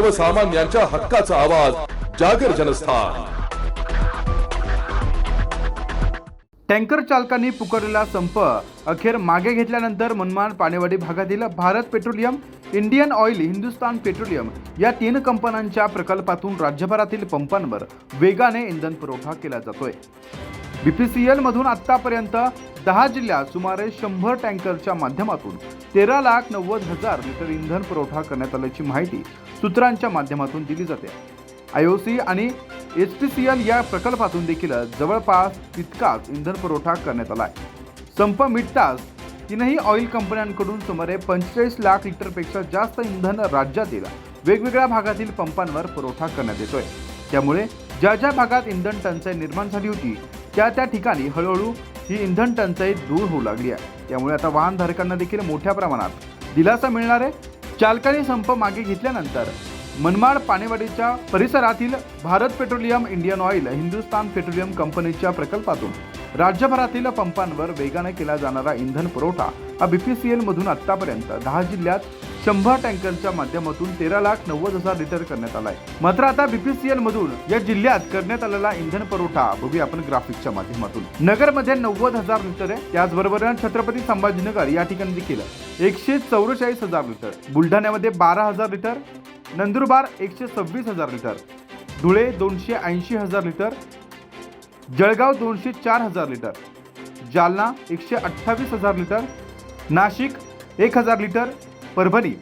सर्वसामान्यांच्या हक्काचा आवाज जागर जनस्थान. टँकर चालकांनी पुकारलेला संप अखेर मागे घेतल्यानंतर मनमाड पाणेवाडी भागातील Bharat Petroleum Indian Oil Hindustan Petroleum या तीन कंपन्यांच्या प्रकल्पातून राज्यभरातील पंपांवर वेगाने इंधन पुरवठा केला जातोय. बीपीसीएल मधून आतापर्यंत दहा जिल्ह्यात सुमारे शंभर टँकरच्या माध्यमातून तेरा लाख नव्वद हजार लिटर इंधन पुरवठा करण्यात आल्याची माहिती सूत्रांच्या माध्यमातून दिली जाते. आय ओ सी आणि एच पी सी एल या प्रकल्पातून देखील जवळपास तितकाच इंधन पुरवठा करण्यात आला आहे. संप मिटताच तीनही ऑइल कंपन्यांकडून सुमारे पंचेचाळीस लाख लिटरपेक्षा जास्त इंधन राज्यातील वेगवेगळ्या भागातील पंपांवर पुरवठा करण्यात येतोय. त्यामुळे ज्या ज्या भागात इंधन टंचाई निर्माण झाली होती त्या त्या ठिकाणी हळूहळू ही इंधन टंचाई दूर होऊ लागली आहे. त्यामुळे आता वाहनधारकांना देखील मोठ्या प्रमाणात दिलासा मिळणार आहे. चालकाने संप मागे घेतल्यानंतर मनमाड पाणेवाडीच्या परिसरातील Bharat Petroleum Indian Oil Hindustan Petroleum कंपनीच्या प्रकल्पातून राज्यभरातील पंपांवर वेगाने केला जाणारा इंधन पुरवठा हा बी पी सी मधून आतापर्यंत दहा जिल्ह्यात शंभर टँकरच्या माध्यमातून तेरा लाख नव्वद हजार लिटर करण्यात आलाय. मात्र आता बीपीसीएल मधून या जिल्ह्यात करण्यात आलेला इंधन पुरवठा बघूया आपण ग्राफिकच्या माध्यमातून. नगरमध्ये नव्वद हजार लिटर आहे. त्याचबरोबर छत्रपती संभाजीनगर या ठिकाणी देखील एकशे चौवेचाळीस हजार लिटर बुलढाण्यामध्ये बारा हजार लिटर नंदुरबार एकशे सव्वीस हजार लिटर धुळे दोनशे ऐंशी हजार लिटर जळगाव दोनशे चार हजार लिटर जालना एकशे अठ्ठावीस हजार लिटर नाशिक एक हजार लिटर परभणी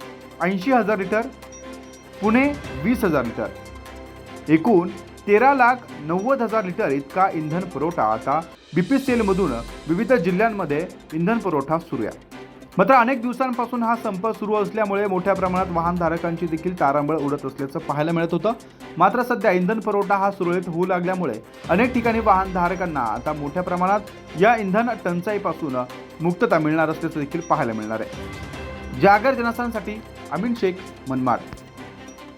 ऐंशी हजार लिटर पुणे वीस हजार लिटर. एकूण तेरा लाख नव्वद हजार लिटर इतका इंधन पुरवठा आता बी पी सी एलमधून विविध जिल्ह्यांमध्ये इंधन पुरवठा सुरू आहे. मात्र अनेक दिवसांपासून हा संप सुरू असल्यामुळे मोठ्या प्रमाणात वाहनधारकांची देखील तारांबळ उडत असल्याचं पाहायला मिळत होतं. मात्र सध्या इंधन पुरवठा हा सुरळीत होऊ लागल्यामुळे अनेक ठिकाणी वाहनधारकांना आता मोठ्या प्रमाणात या इंधन टंचाईपासून मुक्तता मिळणार असल्याचं देखील पाहायला मिळणार आहे. जागर जनस्थानसाठी अमीन शेख मनमाड.